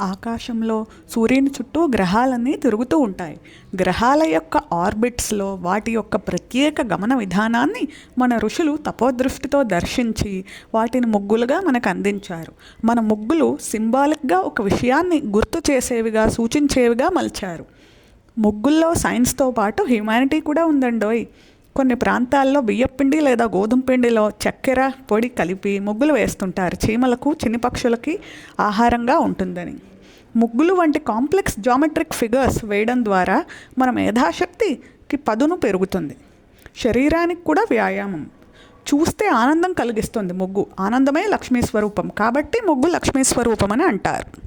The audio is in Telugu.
ఆకాశంలో సూర్యుని చుట్టూ గ్రహాలన్నీ తిరుగుతూ ఉంటాయి. గ్రహాల యొక్క ఆర్బిట్స్లో వాటి యొక్క ప్రత్యేక గమన విధానాన్ని మన ఋషులు తపోదృష్టితో దర్శించి వాటిని ముగ్గులుగా మనకు అందించారు. మన ముగ్గులు సింబాలిక్గా ఒక విషయాన్ని గుర్తు చేసేవిగా సూచించేవిగా మలిచారు. ముగ్గుల్లో సైన్స్తో పాటు హ్యుమానిటీ కూడా ఉందండోయ్. కొన్ని ప్రాంతాల్లో బియ్యపిండి లేదా గోధుమ పిండిలో చక్కెర పొడి కలిపి ముగ్గులు వేస్తుంటారు. చీమలకు చిన్ని పక్షులకి ఆహారంగా ఉంటుందని. ముగ్గులు వంటి కాంప్లెక్స్ జామెట్రిక్ ఫిగర్స్ వేయడం ద్వారా మన మేధాశక్తికి పదును పెరుగుతుంది. శరీరానికి కూడా వ్యాయామం. చూస్తే ఆనందం కలిగిస్తుంది ముగ్గు. ఆనందమే లక్ష్మీ స్వరూపం. కాబట్టి ముగ్గు లక్ష్మీ స్వరూపం అని అంటారు.